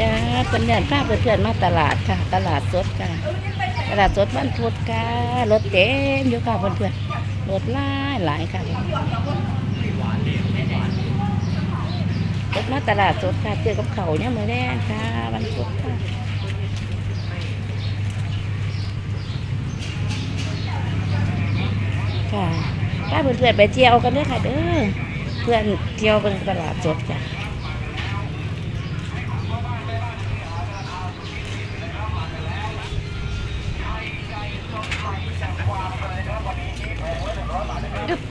จ้าเป็นเดือนภาพเพื่อนๆมาตลาดค่ะ ตลาดสดค่ะ ตลาดสดบ้านพุดค่ะรถเต็มอยู่ค่ะเพื่อนๆรถหลายหลายค่ะรถมาตลาดสดค่ะเจอกับเขาเนี่ยมือแรกค่ะวันพุธค่ะค่ะถ้าเพื่อนๆไปเที่ยวกันด้อค่ะเด้อเพื่อนเที่ยวเป็นตลาดสดจ้ะ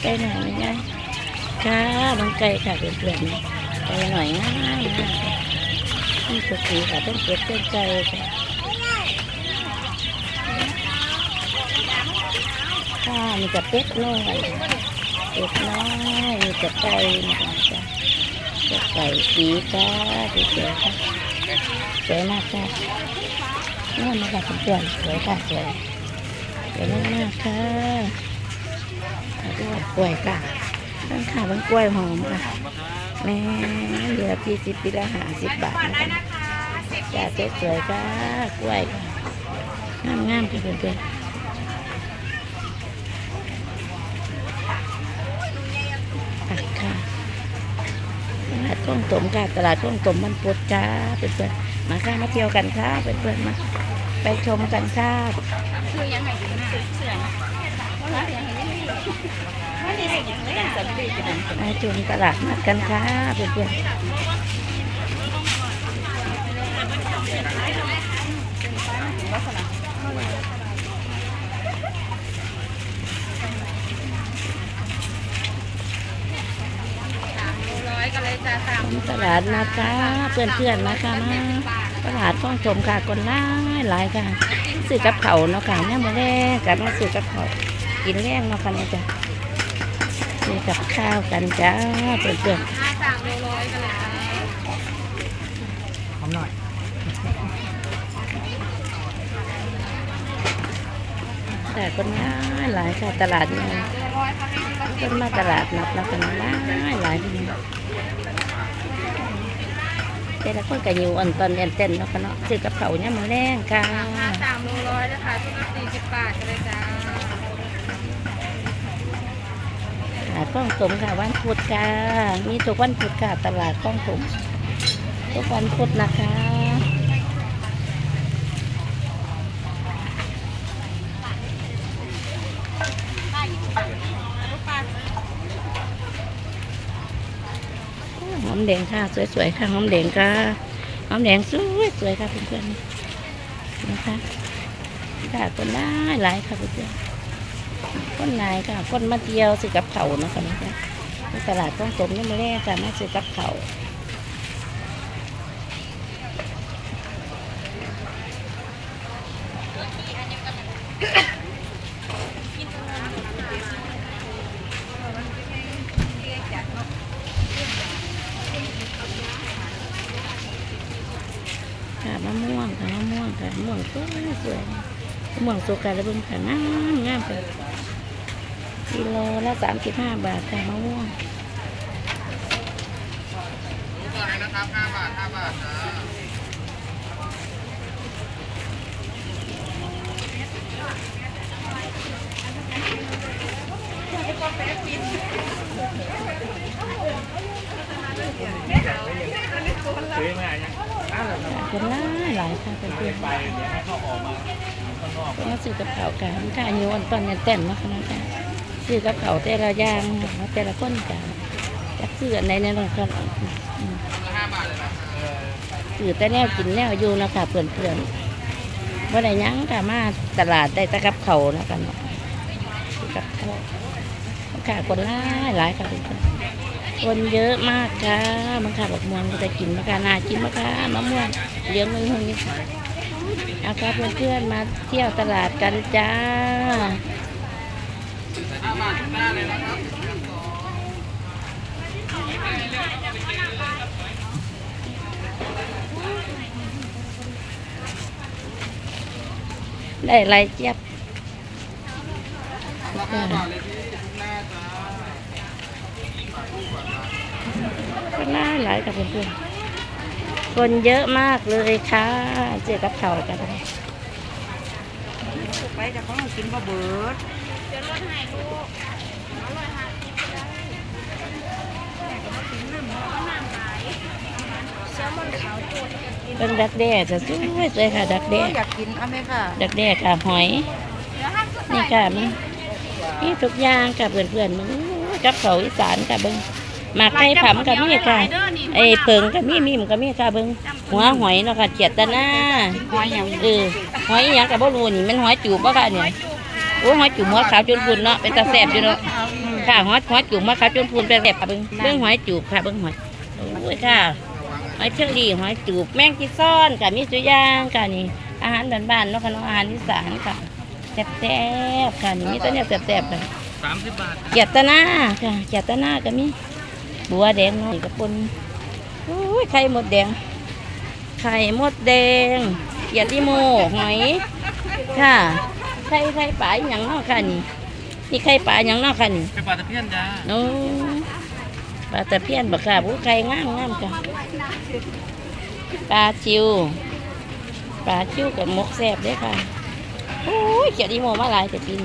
ได้ค่ะมันไก่ค่ะเพื่อนๆไก่หน่อยง่ายง่ายนี่ตัวสีค่ะต้องเก็บต้นไก่ค่ะค่ะมีแต่เป็ดน้อยเป็ดน้อยมีแต่ไก่นะคะจ้ะเป็ดไก่สีค่ะสีสวยค่ะสวยมากค่ะนี่มาค่ะเพื่อนสวยค่ะสวยสวยมากค่ะ กล้วยค่ะต้นขาบางกล้วยหอมค่ะแม่เหลือพี่สิบปีละหาสิบบาทนะคะจ้าสวยๆค่ะกล้วยค่ะงามค่ะเพื่อนๆผักค่ะตลาดก้องตมค่ะตลาดกล้องตมมันปุดค่ะเพื่อนๆมาค่ะมาเที่ยวกันค่ะเพื่อนๆมาไปชมกันค่ะคือยังไงดีนะเสื่อมว่าเสื่อ มยังไงดีว่าจะไม่ดีกันมาชมตลาดนัดกันค่ะเพื่อนๆร้อยกันเลยจ้าสามตลาดนะคะเพื่อนๆนนะคะมาตลาดต้องชมค่ะคนร้ายหลายค่ะซื้อกับเขาเนาะค่ะเนี่ยมาแรกกันมาซื้อกับเขา กินแรงเนาะค่ะเนี่ยจ้ะซื้อกับข้าวกันจ้าเพื่อนห้าสามโลร้อยกันเลยจ้าหอมหน่อยๆแต่คนร้ายหลายค่ะตลาดเนี่ยร้อยเขาให้ที่คนมาตลาดนัดแล้วกันร้ายหลายทีแต่ละคนก็อยู่อ่อนตอนเรียนเต้นเนาะค่ะเนาะซื้อกับเขาวเนี่ยมาแรงค่ะห้าสามโลร้อยนะคะชุดละสี่สิบบาทกันเลยจ้า ตลาด กล้องสมค่ะวันพุธค่ะมีทุกวันพุธค่ะตลาดกล้องสมทุกวันพุธนะคะหอมแดงค่ะ สวยๆค่ะหอมแดงค่ะหอมแดงสวยๆค่ะเพื่อนๆนะคะค่ะคนได้หลายค่ะเพื่อนๆ คนนายค่ะคนมาเทียวซื้อกับเขานะคะนะคะในตลาดต้องสมนี่มาแรกค่ะมาซื้อกับเขาค่ะมะม่วงค่ะมะม่วงค่ะมะม่วงสวยสวยมะม่วงสุกค่ะแล้วเบิ่งค่ะงามงามค่ะ กิโลละสามสิบห้าบาทค่ะมะม่วงนะครับห้าบาทห้าบาทนะซื้อมายังอ้าวคนหลายหลายค่ะเป็นเพื่อนไปเดี๋ยวให้เขาออกมาข้างนอกก็มาซื้อกับเขาวกันค่ะโยนตอนนี้เต้นมาขนาดนี้ ซื้อกับเขาแต่ละอย่างแต่ละคนกันจะซื้ออันไหนเนี่ยเราก็อืมห้าบาทเลยนะซื้อแต่แนวกินแนวอยู่นะคะเพื่อนเพื่อนว่าได้หยังค่ะมาตลาดได้ตะกับเขาวนะคะเนาะซื้อกับเขาวค่ะคนหลายหลายค่ะเพื่อนคนเยอะมากค่ะมังค่ะบอกม่วงก็จะกินมะกานากินมะกามะม่วงเลี้ยงมือหงเอาค่ะเพื่อนๆมาเที่ยวตลาดกันจ้า ได้ไรเจี๊ยบราคาบาทเจ็บก็น่าหลายกับเพื่อนๆคนเยอะมากเลยค่ะ เจอกับเขากันไปกับเขากินบะเบิด เป็นดักแด้จะสวยเลยค่ะ ดักแด้อยากกินเอาไหมค่ะดักแด้ค่ะหอยนี่ค่ะมันมีทุกอย่างค่ะเพื่อนๆมึงกับเขาวอีสานค่ะเบิ้งหมากไก่ผำกับมีค่ะไอ้เพิงกับมีมีมกับมีค่ะเบิ้งหัวหอยเนาะค่ะเกียดตะหน้าหอยอย่างเออหอยอหยังกับบ่รู้นี่มันหอยจูบบ่ค่ะเนี่ย โอ้หอยจูบหัวขาวจนพุ่นเนาะเป็นตาแซ่บอยู่เนาะค่ะหอยหอยจูบหัวขาวจนพุ่นเป็นแซ่บค่ะเบิ้งเบิ้งหอยจูบค่ะเบิ้งหอยโอ้ยค่ะหอยเชอรี่หอยจูบแมงจีซ่อนค่ะมีสุย่างค่ะนี่อาหารบ้านๆเนาะค่ะเนาะอาหารอีสานค่ะแซ่บๆค่ะนี่มีแตัวเนี้ยแซ่บๆค่ะสามสิบบาทเกียรตนาค่ะเกียรตนาก็มีบัวแดงหน่อยกับปนโอ้ยไข่มดแดงไข่มดแดงเกียรติโมหอยค่ะ ไข่ไข่ปลาอหย่างเนาะค่ะนี่นี่ไข่ปลาอหย่างเนาะค่ะนี่เป็นปลาตะเพียนจ้าโอ้ปลาตะเพียนบักค่ะผู้ไข่งามงามค่ะปลาชิวปลาชิวกับมกแซ่บเด้อค่ะโอ้ยเกียรติโมมาหลายแต่ปีน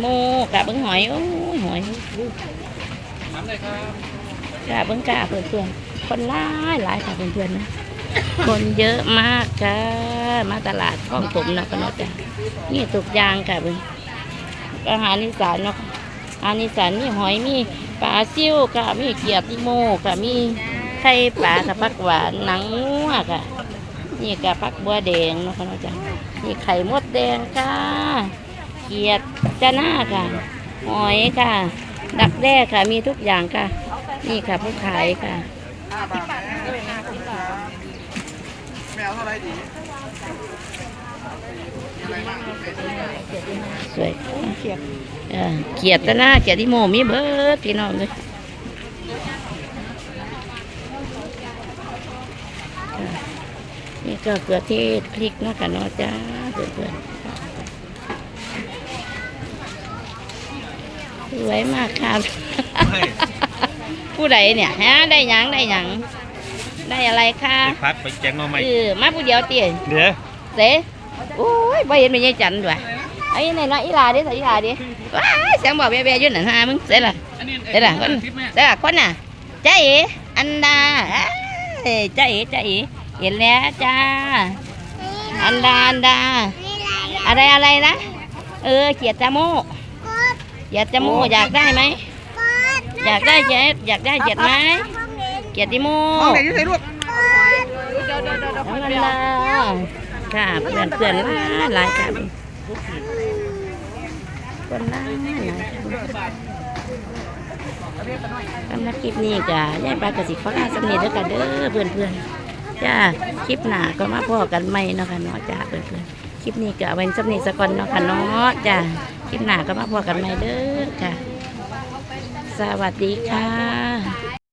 โมกะเบิ้งหอยโอ้ยหอยน้ำเลยครับกะเบิ้งกะเพื่อนเพื่อนๆคนหลายหลายค่ะเพื่อนเพื่อนๆนะ คนเยอะมากค่ะ มาตลาดคลองถมนะก็นาะจ้ะนี่ทุกอย่างค่ะเบิ้งอาหารอีสานเนาะอาหารอีสานมีหอยมีปลาซิ่วค่ะ มีเกียรติโมค่ะ มีไข่ปลากับผักหวานหนังงัวค่ะ นี่กะผักบัวแดงเนาะค่ะเนาะจ้ะนี่ไข่มดแดงค่ะ เกียรติจ้าหน้าค่ะ หอยค่ะ ดักแด้ค่ะ มีทุกอย่างค่ะ นี่ค่ะผู้ขายค่ะ ห้าบาทแมวเท่าไรดีอะไรบ้าง สวยเขียดเขียดตะหน้าเขียดที่โมมีเบิดพี่น้องเลยค่ะนี่ก็เกลือเทศพริกเนาะค่ะเนาะจ้าเพื่อนๆสวยมากค่ะผู้ใดเนี่ยฮะได้หยังได้หยัง ได้อะไรคะพัดไปแจงเอาไหมเออมาผู้เดียวเตี้ยเดี๋ยวเสโอ้ยบ่เห็นเป็นยายจันด้วยไอ้นี่เนาะอีหลาเดิใส่อีหลาเดิว้ายเสียงบอกแบ่ๆอยู่นั่นฮะมึงเสร็จละอันนี้เสร็จละคนเสร็จละคนน่ะจ้าเอ๋อันดาเอ้ยจ้าเอ๋จ้าเอ๋เห็นแล้วจ้าอันดาอันดาอะไรอะไรนะเออเขียดจามูกเขียดจามูกอยากได้ไหมอยากได้เจ็ดอยากได้เจ็ดไหม เขียดติโมมองไหนที่ใส่ลูกน้องอันดาค่ะเพื่อนเพื่อนหลายกันคนหลายหลายกันสำหรับคลิปนี้จ้ะยายปลากระสิขอลาสำเนียงด้วยกันเด้อเพื่อนเพื่อนๆจ้าคลิปหน้าก็มาพ่อกันใหม่เนาะค่ะเนาะจ้าเพื่อนเพื่อนๆคลิปนี้ก็เอาไว้สำเนียงสะก่อนเนาะค่ะเนาะจ้าคลิปหน้าก็มาพ่อกันใหม่เด้อค่ะ สวัสดีค่ะ